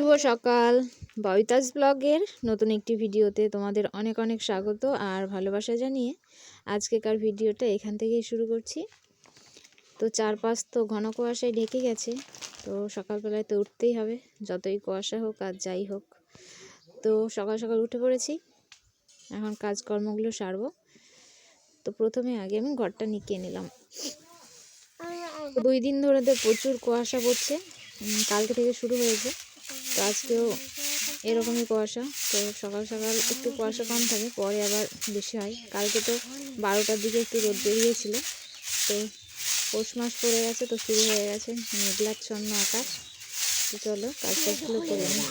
শুভ সকাল। ববিতাস ব্লগের নতুন একটি ভিডিওতে তোমাদের অনেক অনেক স্বাগত আর ভালোবাসা জানিয়ে আজকেকার ভিডিওটা এখান থেকেই শুরু করছি। তো চারপাশ তো ঘন কুয়াশায় ঢেকে গেছে, তো সকালবেলায় তো উঠতেই হবে, যতই কুয়াশা হোক আর যাই হোক। তো সকাল সকাল উঠে পড়েছি, এখন কাজকর্মগুলো সারবো। তো প্রথমে আগে আমি ঘরটা নিকিয়ে নিলাম। দুই দিন ধরে তো প্রচুর কুয়াশা পড়ছে কালকে থেকে শুরু হয়েছে। তো আজকেও এরকমই কুয়াশা। তো সকাল সকাল একটু কুয়াশা কম থাকে, পরে আবার বেশি হয়। কালকে তো বারোটার দিকে একটু রোদ বেরিয়েছিল। তো পৌষ মাস পড়ে গেছে, তো শুরু হয়ে গেছে। মেঘলাচ্ছন্ন আকাশ। তো চলো, কাজ কাজগুলো করে নিই।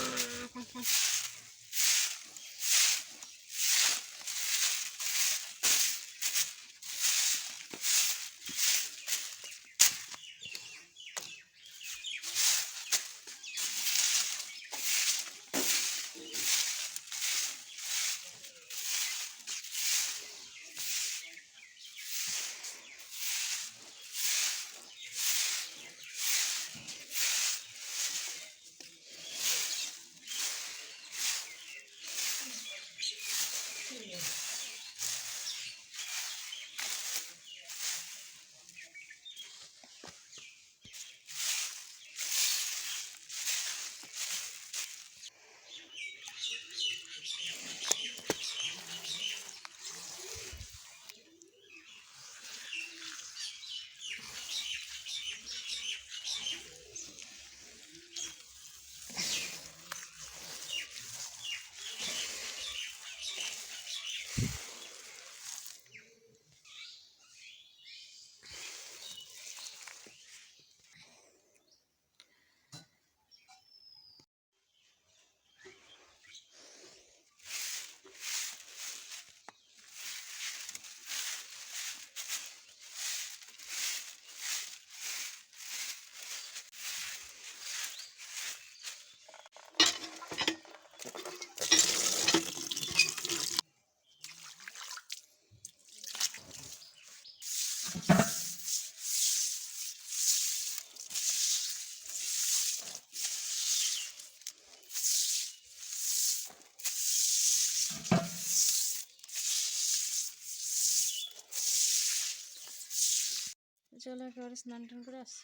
চলো একেবারে স্নান টান করে আসি।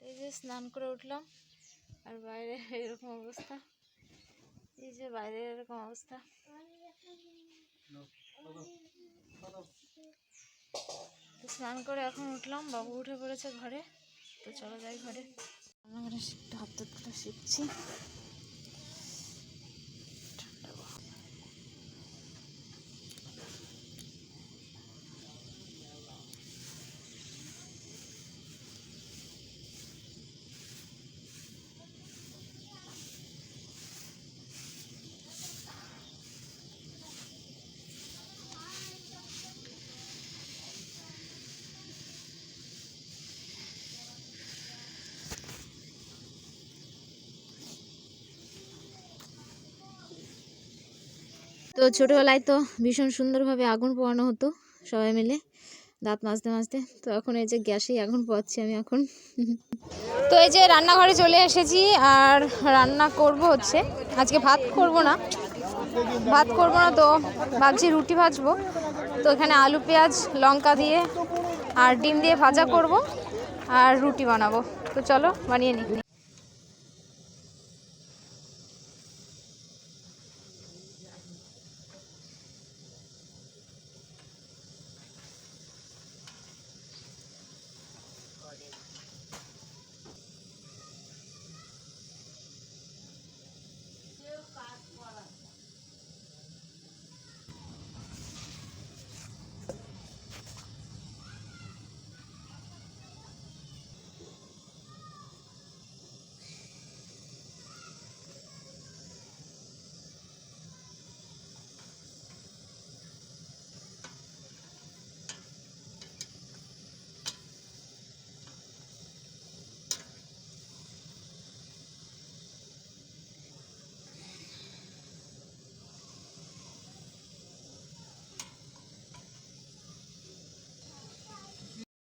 এই যে স্নান করে উঠলাম, আর বাইরে এরকম অবস্থা। এই যে বাইরে এরকম অবস্থা। স্নান করে এখন উঠলাম, বাবু উঠে পড়েছে ঘরে। তো চলো যাই ঘরে। রান্নাঘরে একটু হাত তুলে শিখছি। তো ছোটোবেলায় তো ভীষণ সুন্দরভাবে আগুন পোয়ানো হতো সবাই মিলে, দাঁত মাজতে মাজতে। তো এখন এই যে গ্যাসেই আগুন পোয়াচ্ছি আমি এখন। তো এই যে রান্নাঘরে চলে এসেছি আর রান্না করব হচ্ছে, আজকে ভাত করব না। ভাত করব না তো, ভাবছি রুটি ভাজবো। তো এখানে আলু, পেঁয়াজ, লঙ্কা দিয়ে আর ডিম দিয়ে ভাজা করব আর রুটি বানাবো। তো চলো বানিয়ে নিই।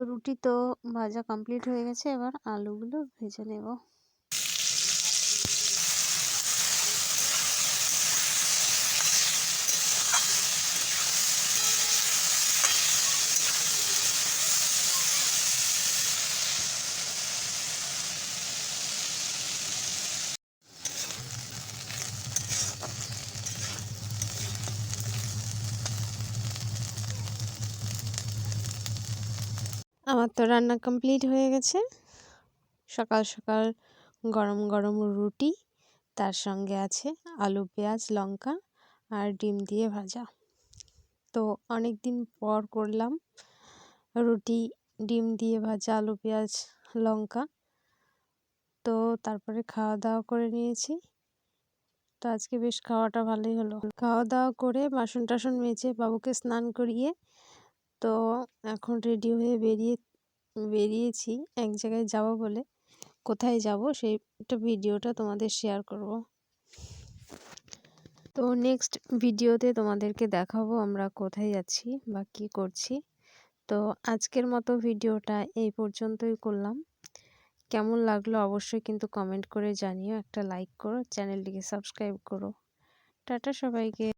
রুটি তো ভাজা কমপ্লিট হয়ে গেছে এবার আলুগুলো ভেজে নেব। আমার তো রান্না কমপ্লিট হয়ে গেছে। সকাল সকাল গরম গরম রুটি, তার সঙ্গে আছে আলু, পেঁয়াজ, লঙ্কা আর ডিম দিয়ে ভাজা। তো অনেক দিন পর করলাম রুটি, ডিম দিয়ে ভাজা আলু, পেঁয়াজ, লঙ্কা। তো তারপরে খাওয়া দাওয়া করে নিয়েছি। তো আজকে বেশ খাওয়াটা ভালোই হলো। খাওয়া দাওয়া করে বাসন টাসন মেজে বাবুকে স্নান করিয়ে তো এখন রেডি হয়ে বেরিয়ে, বেরিয়েছি এক জায়গায় যাব বলে। কোথায় যাব সেইটা ভিডিওটা তোমাদের শেয়ার করব। তো নেক্সট ভিডিওতে তোমাদেরকে দেখাবো আমরা কোথায় যাচ্ছি বা কী করছি। তো আজকের মতো ভিডিওটা এই পর্যন্তই করলাম। কেমন লাগল অবশ্যই কিন্তু কমেন্ট করে জানিও, একটা লাইক করো চ্যানেলটিকে সাবস্ক্রাইব করো। টাটা সবাইকে।